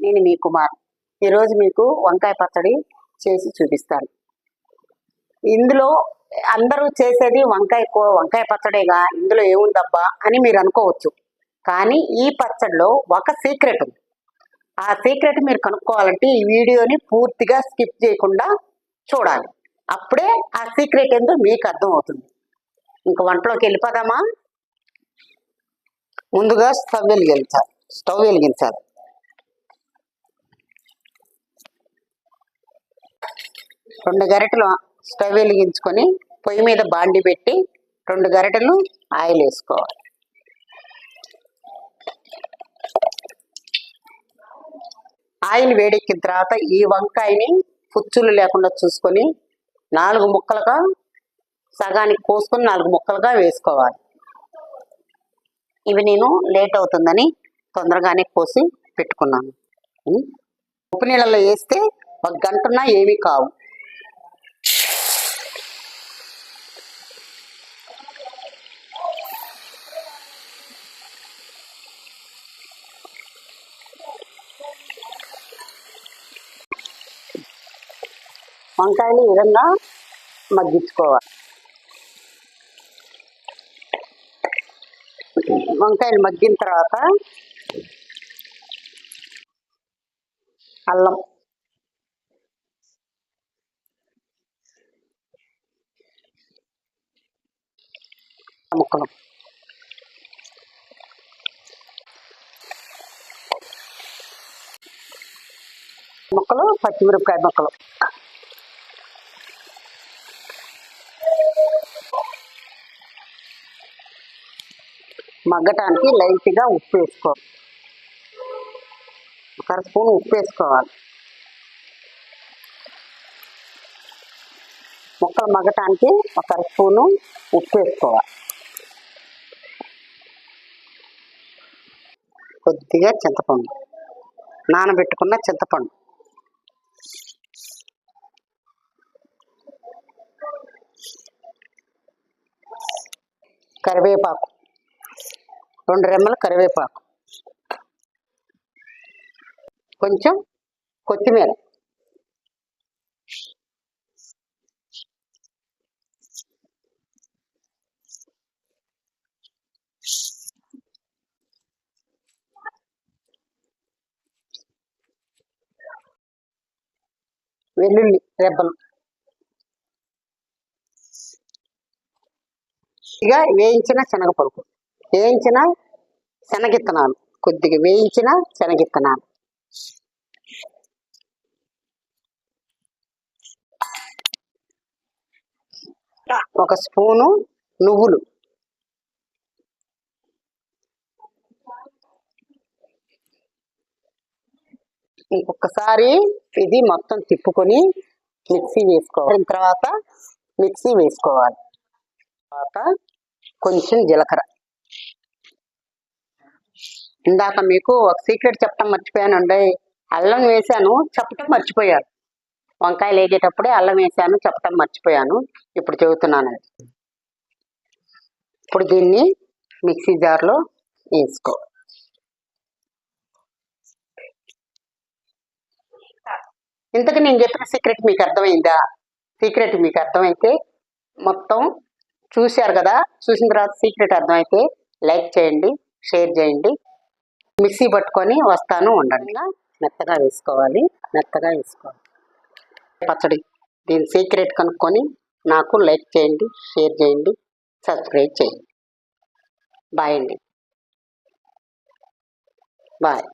నేను మీ కుమార్. ఈరోజు మీకు వంకాయ పచ్చడి చేసి చూపిస్తాను. ఇందులో అందరూ చేసేది వంకాయ వంకాయ పచ్చడేగా ఇందులో ఏముందబ్బా అని మీరు అనుకోవచ్చు. కానీ ఈ పచ్చడిలో ఒక సీక్రెట్ ఉంది. ఆ సీక్రెట్ మీరు కనుక్కోవాలంటే ఈ వీడియోని పూర్తిగా స్కిప్ చేయకుండా చూడాలి. అప్పుడే ఆ సీక్రెట్ ఏందో మీకు అర్థం అవుతుంది ఇంక వంటలోకి వెళ్ళిపోదామా? ముందుగా స్టవ్ వెలిగించాలి. స్టవ్ వెలిగించాలి. రెండు గరిటెలు స్టవ్ వెలిగించుకొని పొయ్యి మీద బాండి పెట్టి రెండు గరిటెలు ఆయిల్ వేసుకోవాలి. ఆయిల్ వేడెక్కిన తర్వాత ఈ వంకాయని పుచ్చులు లేకుండా చూసుకొని నాలుగు ముక్కలుగా సగానికి కోసుకొని నాలుగు ముక్కలుగా వేసుకోవాలి. ఇవి నేను లేట్ అవుతుందని తొందరగానే కోసి పెట్టుకున్నాను. ఉప్పు నీళ్ళలో వేస్తే ఒక గంటన్నా ఏమీ కావు. వంకాయలు ఈ విధంగా మగ్గించుకోవాలి. వంకాయలు మగ్గిన తర్వాత అల్లం. ముక్కలు. ముక్కలు పచ్చిమిరపకాయ ముక్కలు. మగ్గటానికి లైట్గా ఉప్పు వేసుకోవాలి ఒక స్పూన్ ఉప్పు వేసుకోవాలి. ముక్కలు మగ్గటానికి ఒక స్పూను ఉప్పు వేసుకోవాలి. కొద్దిగా చింతపండు. నానబెట్టుకున్న చింతపండు. కరివేపాకు. రెండు రెమ్మల కరివేపాకు. కొంచెం కొత్తిమీర. వెల్లుల్లి రెబ్బలు. ఇక వేయించిన శనగపలుకు వేయించిన శనగిత్తనాలు. కొద్దిగా వేయించిన శనగిత్తనాలు. ఒక స్పూను నువ్వులు. ఇంకొకసారి ఇది మొత్తం తిప్పుకొని మిక్సీ వేసుకోవాలి. తర్వాత మిక్సీ వేసుకోవాలి. తర్వాత కొంచెం జీలకర్ర. ఇందాక మీకు ఒక సీక్రెట్ చెప్పడం మర్చిపోయానండి అల్లం వేసాను చెప్పటం మర్చిపోయాను వంకాయలు వేసేటప్పుడే అల్లం వేసాను చెప్పటం మర్చిపోయాను. ఇప్పుడు చెబుతున్నాను. ఇప్పుడు దీన్ని మిక్సీ జార్లో వేసుకో. ఇంతకు నేను చెప్పిన సీక్రెట్ మీకు అర్థమైందా? సీక్రెట్ మీకు అర్థమైతే మొత్తం చూశారు కదా? చూసిన తర్వాత సీక్రెట్ అర్థమైతే లైక్ చేయండి షేర్ చేయండి. మిక్సీ పట్టుకొని వస్తాను ఉండండి మెత్తగా వేసుకోవాలి. మెత్తగా వేసుకోవాలి. పచ్చడి దీని సీక్రెట్ కనుక్కొని నాకు లైక్ చేయండి షేర్ చేయండి సబ్స్క్రైబ్ చేయండి. బాయ్ అండి. బాయ్.